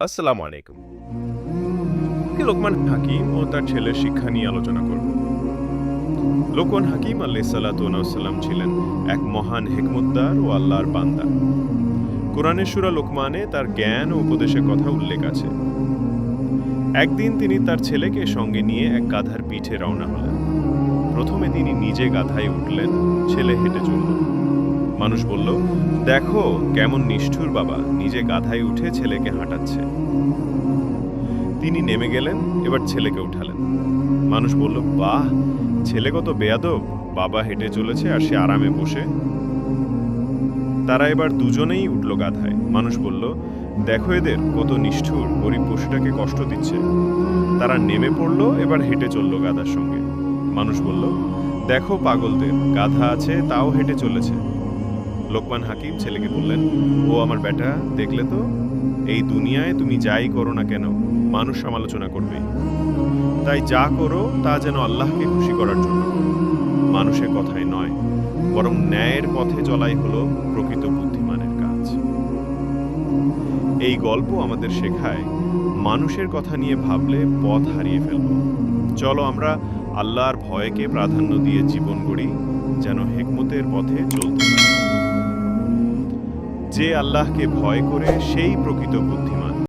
আসসালামু আলাইকুম। লোকমান হাকিম ও তার ছেলের শিক্ষা নিয়ে আলোচনা করব? লোকমান হাকিম আলাইসাল্লাম ছিলেন এক মহান হেকমতদার ও আল্লাহর বান্দা। কোরআনের সুরা লোকমানে তার জ্ঞান ও উপদেশের কথা উল্লেখ আছে। একদিন তিনি তার ছেলেকে সঙ্গে নিয়ে এক গাধার পিঠে রওনা হলেন। প্রথমে তিনি নিজে গাধায় উঠলেন, ছেলে হেঁটে চলল মানুষ বলল, দেখো কেমন নিষ্ঠুর বাবা, নিজে গাধায় উঠে ছেলেকে হাঁটাচ্ছে। তিনি নেমে গেলেন, এবার ছেলেকে উঠালেন। মানুষ বলল, বাহ, ছেলে কত বেয়াদব, বাবা হেঁটে চলেছে আর সে আরামে বসে। তারা এবার দুজনেই উঠল গাধায়। মানুষ বলল, দেখো এদের, কত নিষ্ঠুর, গরিব পশুটাকে কষ্ট দিচ্ছে। তারা নেমে পড়ল, এবার হেঁটে চলল গাধার সঙ্গে। মানুষ বলল, দেখো পাগলদের, গাধা আছে, তাও হেঁটে চলেছে। লোকমান হাকিম ছেলেকে বললেন, ও আমার বেটা, দেখলে তো? এই দুনিয়ায় তুমি যাই করো না কেন? মানুষ সমালোচনা করবে। তাই যা করো, তা যেন আল্লাহকে খুশি করার জন্য। মানুষের কথাই নয়, বরং ন্যায়ের পথে চলাই হলো প্রকৃত বুদ্ধিমানের কাজ। এই গল্প আমাদের শেখায়, মানুষের কথা নিয়ে ভাবলে পথ হারিয়ে ফেলব। চলো আমরা আল্লাহর ভয়কে প্রাধান্য দিয়ে জীবন গড়ি, যেন হেকমতের পথে চলতে পারি। যে আল্লাহকে ভয় করে সেই প্রকৃত বুদ্ধিমান।